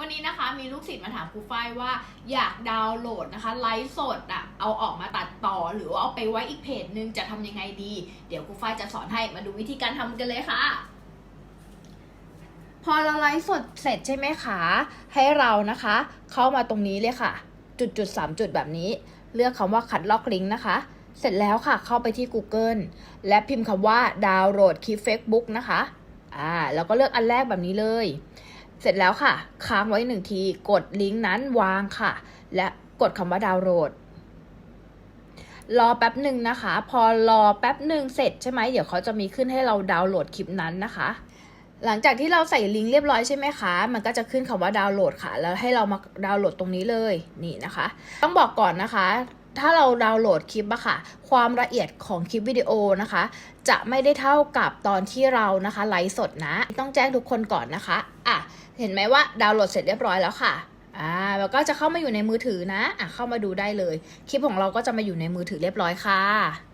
วันนี้นะคะมีลูกศิษย์มาถามครูฝ้ายว่าอยากดาวน์โหลดนะคะไลฟ์สดอะเอาออกมาตัดต่อหรือว่าเอาไปไว้อีกเพจนึงจะทำยังไงดี เดี๋ยวครูฝ้ายจะสอนให้มาดูวิธีการทำกันเลยค่ะ พอเราไลฟ์สดเสร็จใช่ไหมคะให้เรานะคะ เข้ามาตรงนี้เลยค่ะ จุดจุดสามจุดแบบนี้ เลือกคำว่าคัดลอกลิงก์นะคะ เสร็จแล้วค่ะเข้าไปที่ Google และพิมพ์คำว่าดาวน์โหลดคลิป Facebook นะคะอ่าแล้วก็เลือกอันแรกแบบนี้เลย เสร็จแล้วค่ะ ค้างไว้หนึ่งที กดลิงก์นั้นวางค่ะ และกดคำว่าดาวน์โหลด รอแป๊บหนึ่งนะคะ พอรอแป๊บหนึ่งเสร็จใช่ไหมเดี๋ยวเขาจะมีขึ้นให้เราดาวน์โหลดคลิปนั้นนะคะ หลังจากที่เราใส่ลิงก์เรียบร้อยใช่ไหมคะ มันก็จะขึ้นคำว่าดาวน์โหลดค่ะ แล้วให้เรามาดาวน์โหลดตรงนี้เลย นี่นะคะ ต้องบอกก่อนนะคะ ถ้าเราดาวน์โหลดคลิปอะค่ะ ความละเอียดของคลิปวิดีโอนะคะ จะไม่ได้เท่ากับตอนที่เรานะคะไลฟ์สดนะ ต้องแจ้งทุกคนก่อนนะคะอะเห็นไหมว่าดาวน์โหลดเสร็จเรียบร้อยแล้วค่ะอ่าแล้วก็จะเข้ามาอยู่ในมือถือนะอะเข้ามาดูได้เลย คลิปของเราก็จะมาอยู่ในมือถือเรียบร้อยค่ะ